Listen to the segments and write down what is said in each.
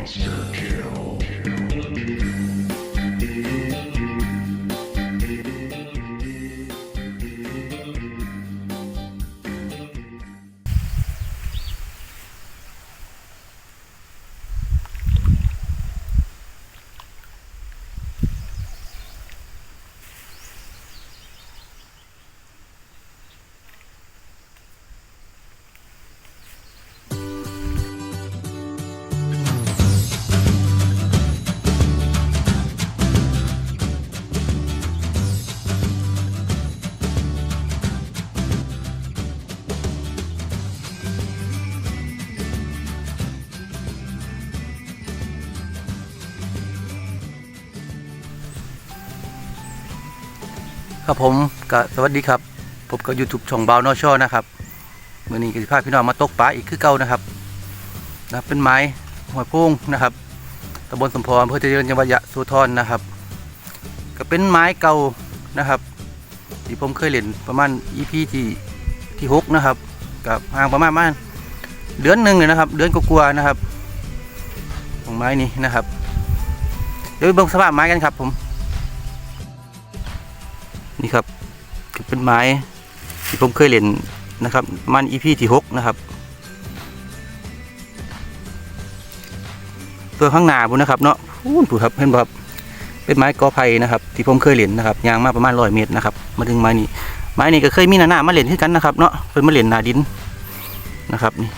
Monster Kill. ครับผมก็สวัสดีครับผมก็ยูทูบช่องบาวนอชอนะครับมื่อนี้ก็สิพาพี่น้องมาตกปลาอีกคือเก่านะครับนะบเป็นไม้หอยพุ่งนะครับตำบลสมพรอำเพื่อจะเริญจังหวัดยะโสธรนะครับ ก็เป็นไม้เก่านะครับที่ผมเคยเล่นประมาณ EP ที่ที่หกนะครับกับห่างประมาณประมาณเดือนหนึ่งเลยนะครับ เดือนกว่าๆนะครับ ของไม้นี้นะครับ เดี๋ยวไปเบิ่งสภาพไม้กันครับผม นี่ครับเป็นไม้ที่ผมเคยเล่นนะครับ มันอีพีที่หกนะครับ ตัวข้างหน้าบุนะครับเนาะพูนผูครับเห็นบ่ครับเป็นไม้กอไผ่นะครับ ที่ผมเคยเล่นนะครับยางมาประมาณร้อยเมตรนะครับ มาถึงไม้นี้ไม้นี้ก็เคยมีหน้าหน้ามาเล่นขึ้นกันนะครับเนาะเป็นมาเล่นหนาดินนะครับนี่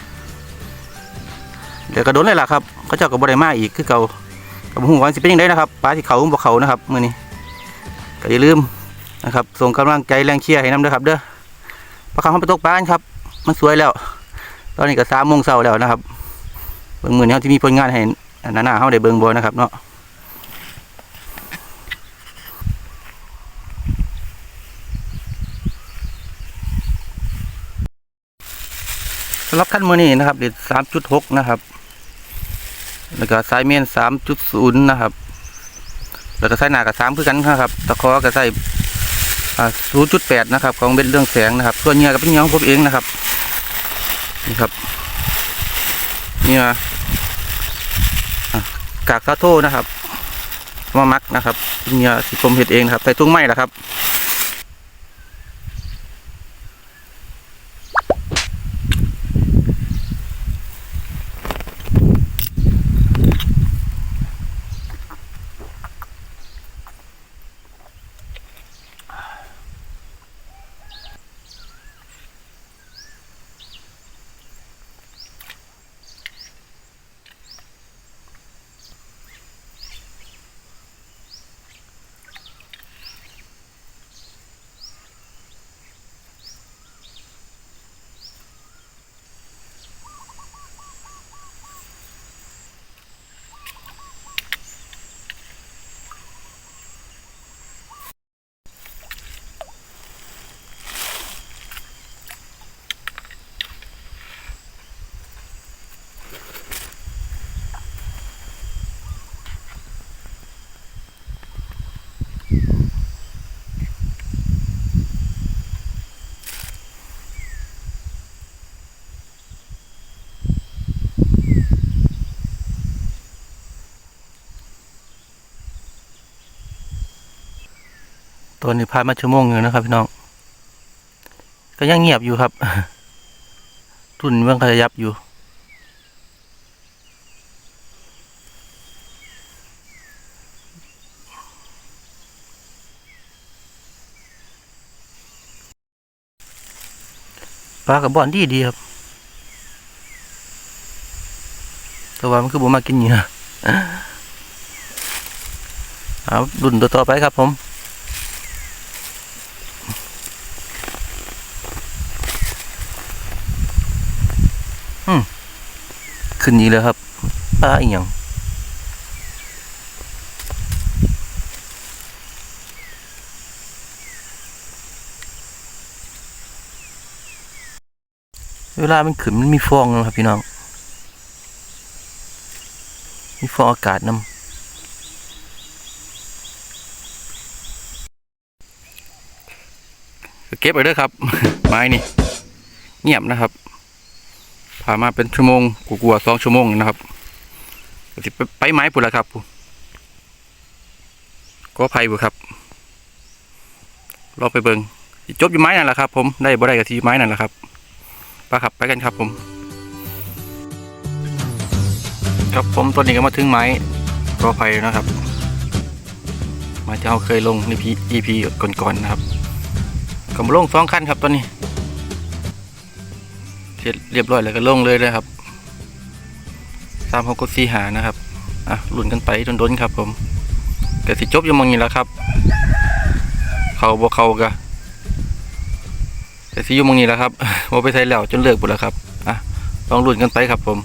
เดี๋ยวกระโดดเลยล่ะครับเขาเจ้ากับบริมาอีกคือเก่ากับหูวันสิเป็นยังไงนะครับปลาที่เขาบ่เขานะครับมื่อนี้ก็อย่าลืม นะครับส่งกำลังใจแรงเชียร์ให้น้ำด้วยครับ เด้อพระคำเขาไปตกปลานครับ มันสวยแล้ว ตอนนี้ก็สามโมงเช้าแล้วนะครับเบิ่งมือนี้เขาที่มีผลงานให้หน้าๆเขาได้เบิ่งบ่นะครับเนาะสำหรับขั้นมือนี้นะครับเด็ดสามจุดหกนะครับ แล้วก็สายเมนสามจุดศูนย์นะครับ แล้วก็สายหนากับสามคือกันนะครับ ตะคอก็ใส่ศูนย์ จุดแปดนะครับของเป็นเรื่องแสงนะครับส่วนเหงื่อก็เป็นเหงื่อของผมเองนะครับนี่ครับเงื่ออะกากซาโทนะครับมามักนะครับเป็นเหงื่อที่ผมเห็ดเองนะครับใส่ตุ้งไม้นะครับ ตอนนี้ผ่านมาชั่วโมงหนึงนะครับ พี่น้อง ก็ยังเงียบอยู่ครับ ทุนเมือขยับอยู่ปลากับบอนดีดีครับ แต่ว่ามันคือบ่มากินเหยื่อเอาดุนตัวต่อไปครับผม ขึ้นนี้เลยครับปลาอีหยังเวลามันขึ้นมันมีฟองนะครับพี่น้อง มีฟองอากาศนำเก็บไปด้วยครับ ไม้นี่ เงียบนะครับ ผ่ามาเป็นชั่วโมงกลัวสองชั่วโมงนะครับก็สิไปไปไม้ปุ่นละครับก็ไผ่บุครับรอไปเบิงจบอยู่ไม้นั่นแหละครับ ผมได้บ่ได้กับทีไม้นั่นแหละครับไปครับไปกันครับผม ครับผมตอนนี้ก็มาถึงไม้ก็ไผ่แล้วนะครับ มาที่เราเคยลงในพี EP ก่อนๆนะครับก็มาลงสองขั้นครับตอนนี้ เสร็จเรียบร้อยแล้วก็ลงเลยเลยครับตามหกกดสี่หานะครับอะลุ้นกันไปดนๆครับ ผมกสิจบอยู่มองนี้แล้วครับ เขาบ่เขากะแต่สิอยู่มองนี้แล้วครับว่าไปใส่แล้วจนเลิกหมดแล้วครับอะลองลุ้นกันไปครับผม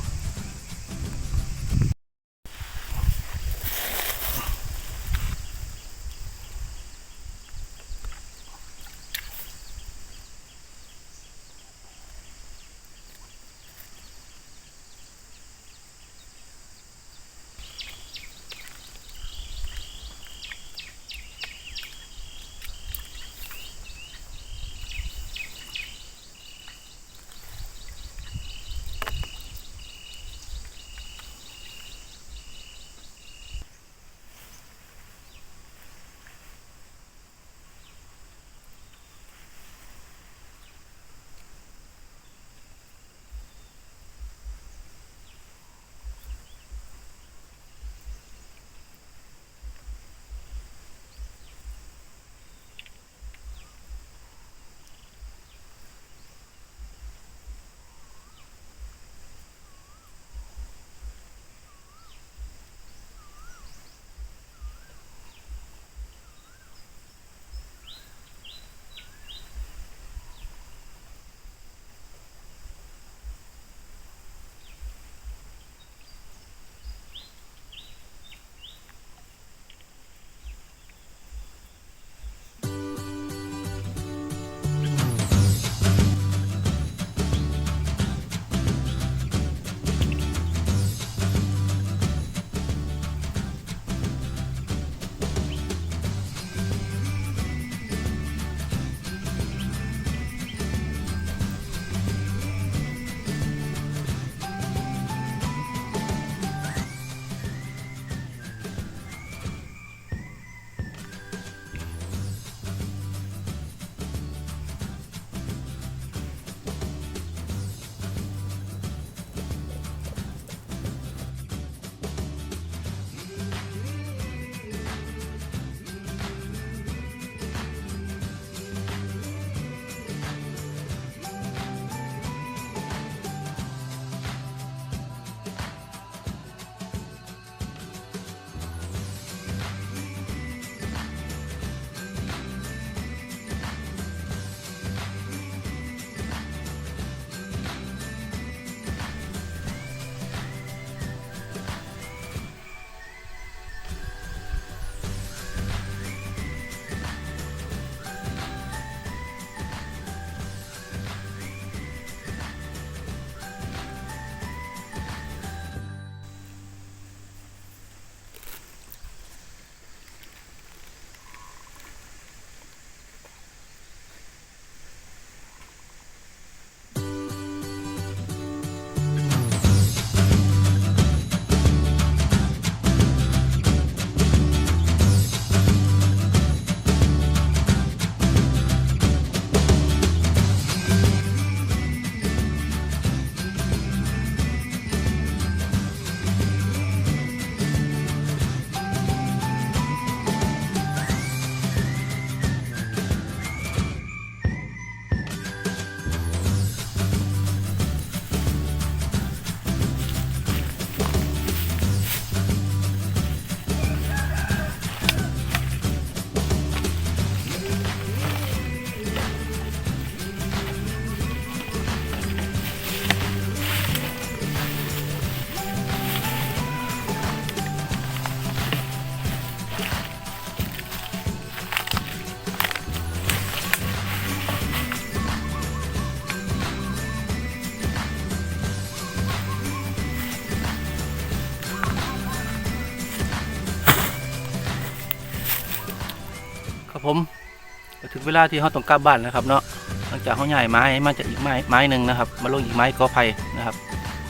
ก็ถึงเวลาที่เขาต้องกลับบ้านแล้วครับเนาะหลังจากเขาใหญ่ไม้มาจากอีกไม้ไม้หนึ่งนะครับ มาลงอีกไม้กอไผ่นะครับ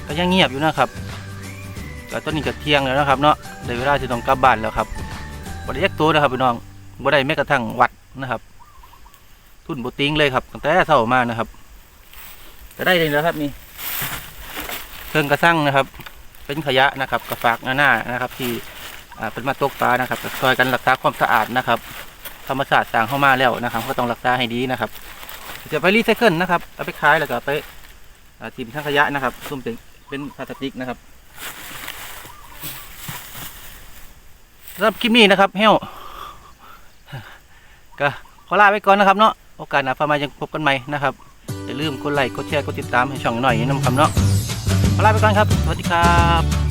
ก็ยังเงียบอยู่นะครับก็ตอนนี้ก็เที่ยงแล้วนะครับ เนาะได้เวลาที่ต้องกลับบ้านแล้วครับบ่ได้แยกตัวนะครับพี่น้องบ่ได้แม้กระทั่งวัดนะครับ ทุ่นโบติงเลยครับตั้งแต่เช้ามานะครับก็ได้เลยนะครับนี่เครื่องกระซั่งนะครับ เป็นขยะนะครับกระฝากหน้าๆนะครับ ที่เป็นมาตกปลานะครับก็ช่วยกันรักษาความสะอาดนะครับ ธรรมชาสติต่างเข้ามาแล้วนะครับ ก็ต้องรักษาให้ดีนะครับจะไปรีไซเคิลนะครับเอาไปขายแล้วก็ไปทิมทั้งขยะนะครับซุ่มเป็นเป็นพลาสติกนะครับสำหรับคลิปนี้นะครับเฮลก็ขอลาไปก่อนนะครับเนาะโอกาสหน้าฟ้ามายังพบกันใหม่นะครับอย่าลืมกดไลค์กดแชร์กดติดตามให้ช่องหน่อยนะครับเนาะขอลาไปก่อนครับสวัสดีครับ